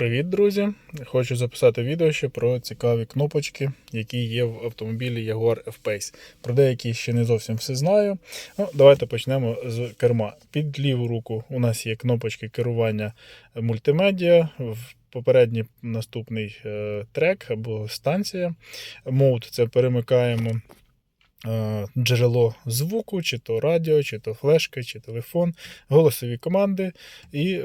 Привіт, друзі! Хочу записати відео ще про цікаві кнопочки, які є в автомобілі Jaguar F-Pace. Про деякі ще не зовсім все знаю. Ну, Давайте почнемо з керма. Під ліву руку у нас є кнопочки керування мультимедіа. Попередній наступний е, трек або станція. Мод це перемикаємо. Е, Джерело звуку, чи то радіо, чи то флешка, чи телефон, голосові команди і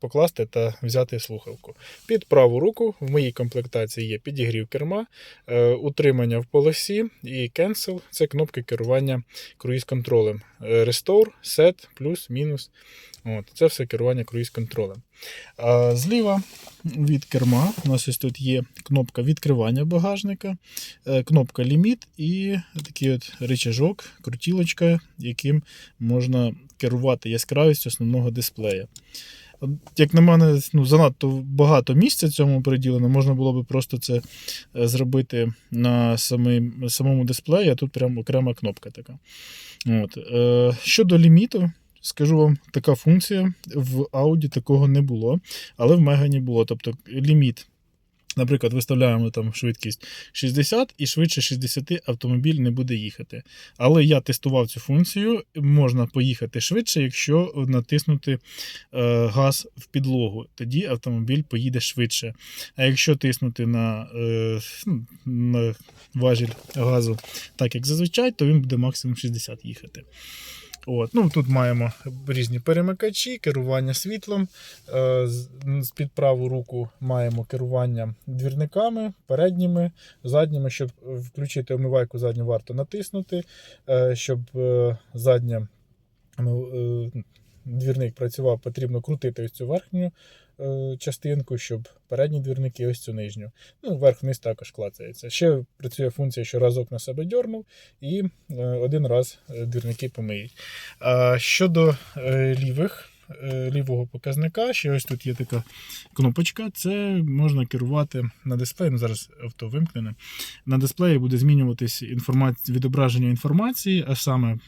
покласти та взяти слухавку. Під праву руку в моїй комплектації є підігрів керма, е, утримання в полосі і Cancel це кнопки керування круїз-контролем. Е, Restore, Set, плюс, мінус. От, це все керування круїз-контролем. Зліва від керма у нас ось тут є кнопка відкривання багажника, е, кнопка ліміт і такий от рычажок, крутілочка, яким можна керувати яскравістю основного дисплея. Як на мене, ну, занадто багато місця цьому приділено, можна було би просто це е, зробити на самому дисплеї, а тут прям окрема кнопка така. От. Е, щодо ліміту, скажу вам, така функція в Audi такого не було, але в Мегані було. Тобто ліміт. Наприклад, виставляємо там швидкість 60 і швидше 60 автомобіль не буде їхати. Але я тестував цю функцію, можна поїхати швидше, якщо натиснути е, газ в підлогу. Тоді автомобіль поїде швидше. А якщо тиснути на, е, ну, на важіль газу так, як зазвичай, то він буде максимум 60 їхати. От. Ну, тут маємо різні перемикачі, керування світлом. Е, з- під праву руку маємо керування двірниками, передніми, задніми. Щоб включити омивайку задню, варто натиснути. Е, Щоб е, задня двірник працював, потрібно крутити ось цю верхню е, частинку, щоб передні двірники ось цю нижню. Ну, верх-вниз також клацається. Ще працює функція, що разок на себе дьорнув, і е, один раз е, двірники помиють. А щодо лівих. Е, Лівого показника, ще ось тут є така кнопочка. Це можна керувати на дисплеї. Ну, зараз авто вимкнене. На дисплеї буде змінюватись інформація, відображення інформації, а саме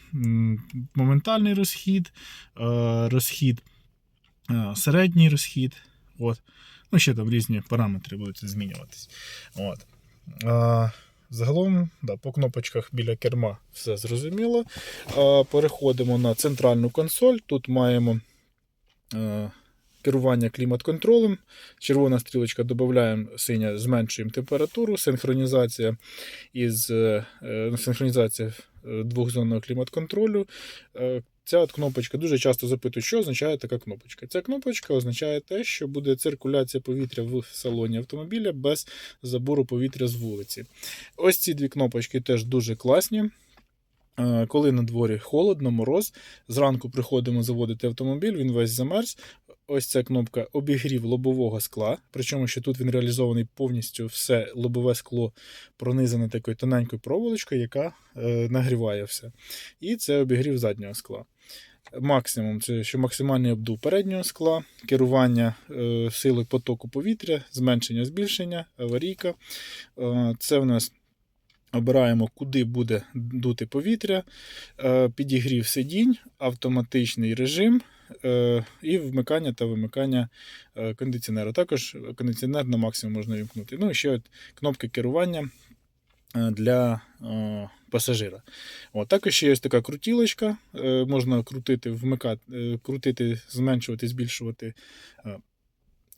моментальний розхід, е, розхід, е, середній розхід. От. Ну, ще там різні параметри будуть змінюватись. От. Загалом, да, по кнопочках біля керма все зрозуміло. Переходимо на центральну консоль. Тут маємо керування клімат-контролем. Червона стрілочка додаємо, синя зменшуємо температуру, синхронізація із е, е, синхронізація е, двохзонного клімат-контролю. Е, Ця от кнопочка дуже часто запитують, що означає така кнопочка. Ця кнопочка означає те, що буде циркуляція повітря в салоні автомобіля без забору повітря з вулиці. Ось ці дві кнопочки теж дуже класні. Е, Коли на дворі холодно, мороз, зранку приходимо заводити автомобіль, він весь замерз. Ось ця кнопка обігрів лобового скла. Причому, що тут він реалізований повністю все лобове скло пронизане такою тоненькою проволочкою, яка е, нагріває все. І це обігрів заднього скла. Максимум це що максимальний обдув переднього скла, керування е, силою потоку повітря, зменшення, збільшення, аварійка. Е, це в нас обираємо, куди буде дути повітря, е, підігрів сидінь, автоматичний режим е, і вмикання та вимикання е, кондиціонера. Також кондиціонер на максимум можна вімкнути. Ну і ще от кнопки керування для пасажира. От, також ще є така крутілочка. Можна крутити, вмикати, крутити, зменшувати, збільшувати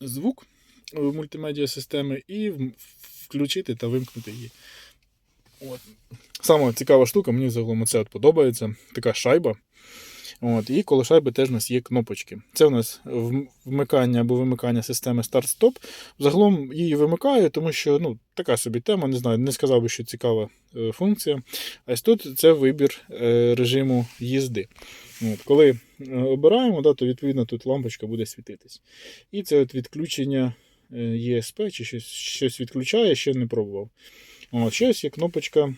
звук мультимедіа системи і включити та вимкнути її. От. Саме цікава штука, мені загалом це подобається. Така шайба. От, і коло шайби теж у нас є кнопочки. Це у нас вмикання або вимикання системи старт-стоп. Загалом її вимикаю, тому що ну, така собі тема, не знаю, не сказав би, що цікава е, функція. А ось тут це вибір е, режиму їзди. От, коли е, обираємо, да, то відповідно тут лампочка буде світитись. І це от відключення ESP чи щось, щось відключає, ще не пробував. От, ще ось є кнопочка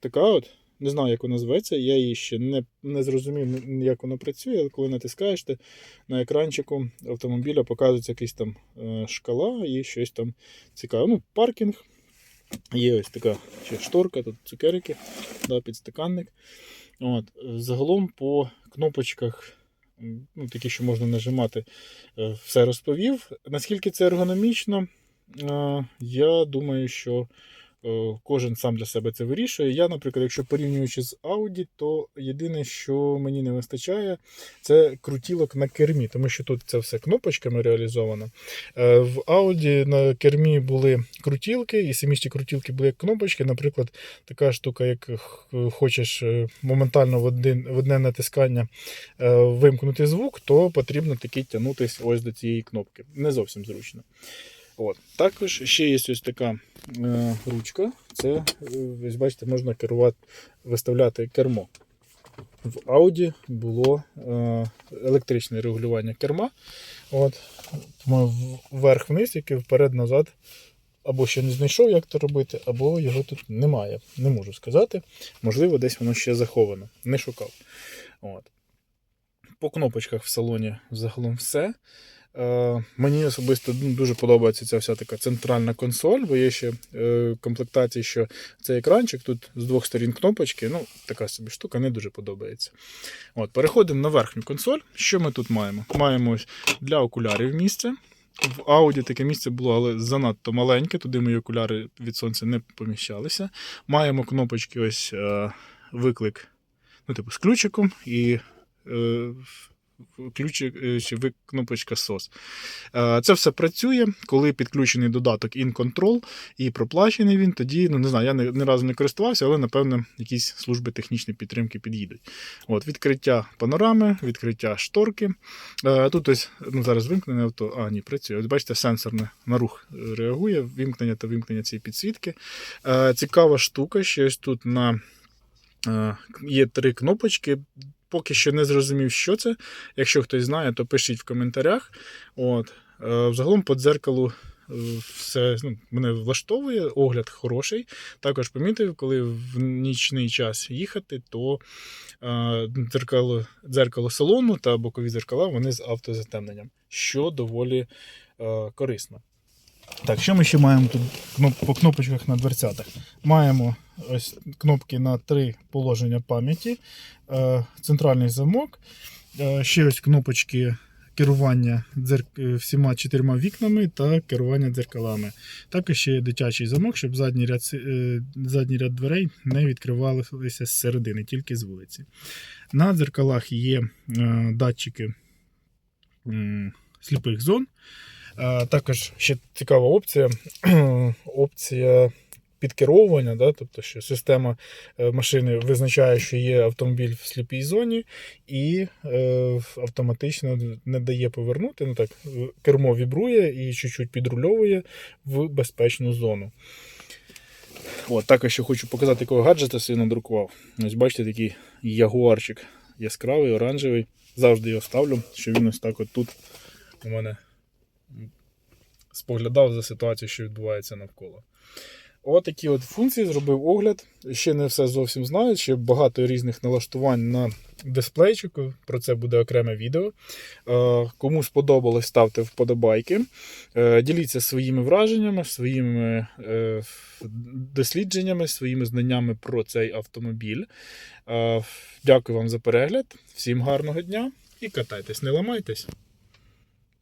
така от. Не знаю, як вона зветься, я її ще не, не зрозумів, як вона працює, але коли натискаєш, ти на екранчику автомобіля показується якась там е, шкала і щось там цікаве. Ну, паркінг. Є ось така ще шторка, тут цукерки, да, підстаканник. От, загалом по кнопочках ну, такі, що можна нажимати, е, все розповів. Наскільки це ергономічно, е, я думаю, що кожен сам для себе це вирішує. Я, наприклад, якщо порівнюючи з Audi, то єдине, що мені не вистачає, це крутілок на кермі, тому що тут це все кнопочками реалізовано. Е, В Audi на кермі були крутілки, і самі ті крутілки були як кнопочки. Наприклад, така штука, як хочеш е, моментально в, один, в одне натискання е, вимкнути звук, то потрібно таки тягнутися ось до цієї кнопки. Не зовсім зручно. От. Також ще є ось така е, ручка. Це, е, ось бачите, можна керувати, виставляти кермо. В Audi було е, електричне регулювання керма. От, вверх-вниз, який вперед-назад. Або ще не знайшов, як це робити, або його тут немає. Не можу сказати. Можливо, десь воно ще заховано. Не шукав. От. По кнопочках в салоні загалом все. Е, мені особисто ну, дуже подобається ця вся така центральна консоль, бо є ще е, комплектації, що цей екранчик тут з двох сторін кнопочки. Ну, така собі штука, не дуже подобається. От, переходимо на верхню консоль. Що ми тут маємо? Маємо для окулярів місце. В Audi таке місце було, але занадто маленьке, туди мої окуляри від сонця не поміщалися. Маємо кнопочки ось е, виклик, ну, типу, з ключиком і ключик, е, чи кнопочка SOS. Е, Це все працює, коли підключений додаток InControl і проплачений він, тоді, ну не знаю, я ні, разу не користувався, але напевно якісь служби технічної підтримки під'їдуть. От, відкриття панорами, відкриття шторки. Е, Тут ось ну, зараз вимкнене авто. А, ні, працює. От бачите, сенсорне на рух реагує, вимкнення та вимкнення цієї підсвітки. Цікава штука, що ось тут на є три кнопочки. Поки що не зрозумів, що це. Якщо хтось знає, то пишіть в коментарях. От. Е, Взагалом по дзеркалу е, все ну, мене влаштовує, огляд хороший. Також помітив, коли в нічний час їхати, то е, дзеркало, дзеркало салону та бокові дзеркала вони з автозатемненням, що доволі е, корисно. Так, що ми ще маємо тут по кнопочках на дверцятах? Маємо ось кнопки на три положення пам'яті, е, центральний замок, е, ще ось кнопочки керування е, всіма чотирма вікнами та керування дзеркалами. Також ще є дитячий замок, щоб задній ряд, задній ряд дверей не відкривалися з середини, тільки з вулиці. На дзеркалах є датчики сліпих зон. Також ще цікава опція. опція підкеровування, да? тобто, що система е, машини визначає, що є автомобіль в сліпій зоні, і е, автоматично не дає повернути. Ну так, кермо вібрує і чуть-чуть підрульовує в безпечну зону. От, також ще хочу показати, якого гаджета собі надрукував. Ось бачите, такий ягуарчик яскравий, оранжевий. Завжди його ставлю, щоб він ось так от тут у мене споглядав за ситуацією, що відбувається навколо. От от функції зробив огляд. Ще не все зовсім знаю, ще багато різних налаштувань на дисплейчику. Про це буде окреме відео. Е, Кому сподобалось, ставте вподобайки. Е, Діліться своїми враженнями, своїми е, дослідженнями, своїми знаннями про цей автомобіль. Дякую вам за перегляд. Всім гарного дня і катайтесь, не ламайтесь.